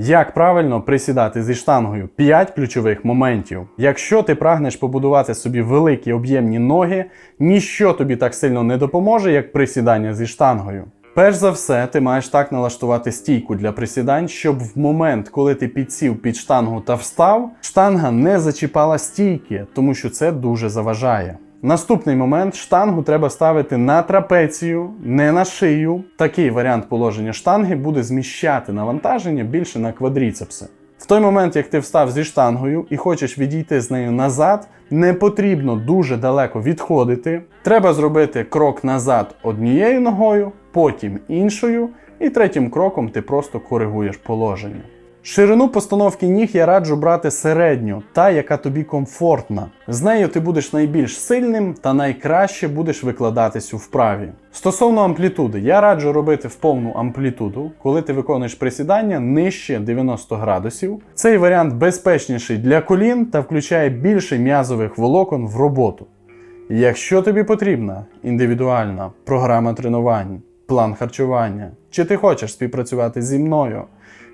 Як правильно присідати зі штангою? 5 ключових моментів. Якщо ти прагнеш побудувати собі великі об'ємні ноги, ніщо тобі так сильно не допоможе, як присідання зі штангою. Перш за все, ти маєш так налаштувати стійку для присідань, щоб в момент, коли ти підсів під штангу та встав, штанга не зачіпала стійки, тому що це дуже заважає. Наступний момент штангу треба ставити на трапецію, не на шию. Такий варіант положення штанги буде зміщати навантаження більше на квадріцепси. В той момент, як ти встав зі штангою і хочеш відійти з нею назад, не потрібно дуже далеко відходити. Треба зробити крок назад однією ногою, потім іншою, і третім кроком ти просто коригуєш положення. Ширину постановки ніг я раджу брати середню, та яка тобі комфортна. З нею ти будеш найбільш сильним та найкраще будеш викладатись у вправі. Стосовно амплітуди, я раджу робити в повну амплітуду, коли ти виконуєш присідання нижче 90 градусів. Цей варіант безпечніший для колін та включає більше м'язових волокон в роботу. Якщо тобі потрібна індивідуальна програма тренувань, план харчування, чи ти хочеш співпрацювати зі мною,